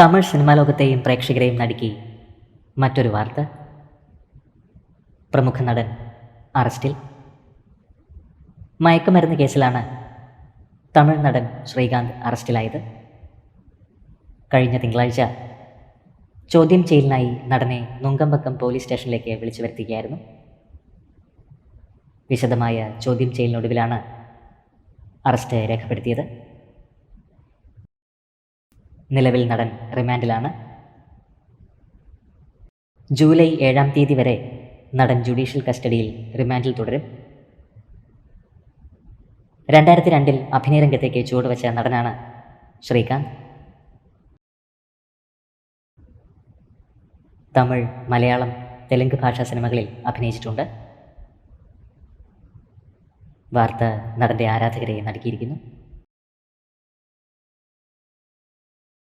Tamil cinema ലോകത്തെയും പ്രേക്ഷകരെയും നടുക്കി. മറ്റൊരു വാർത്ത. പ്രമുഖ നടൻ അറസ്റ്റിൽ. മയക്കുമരുന്ന് കേസിലാണ് തമിഴ് നടൻ ശ്രീകാന്ത് അറസ്റ്റിലായത്. കഴിഞ്ഞ തിങ്കളാഴ്ച ചോദ്യം ചെയ്യലിനായി നടനെ നുങ്കമ്പക്കം പോലീസ് സ്റ്റേഷനിലേക്ക് വിളിച്ചു വരുത്തുകയായിരുന്നു. വിശദമായ ചോദ്യം ചെയ്യലിനൊടുവിലാണ് അറസ്റ്റ് രേഖപ്പെടുത്തിയത്. നിലവിൽ നടൻ റിമാൻഡിലാണ്. ജൂലൈ ഏഴാം തീയതി വരെ നടൻ ജുഡീഷ്യൽ കസ്റ്റഡിയിൽ റിമാൻഡിൽ തുടരും. രണ്ടായിരത്തി രണ്ടിൽ അഭിനയരംഗത്തേക്ക് ചുവടുവച്ച നടനാണ് ശ്രീകാന്ത്. തമിഴ് മലയാളം തെലുങ്ക് ഭാഷാ സിനിമകളിൽ അഭിനയിച്ചിട്ടുണ്ട്. വാർത്ത നടന്റെ ആരാധകരെ നടുക്കിയിരിക്കുന്നു.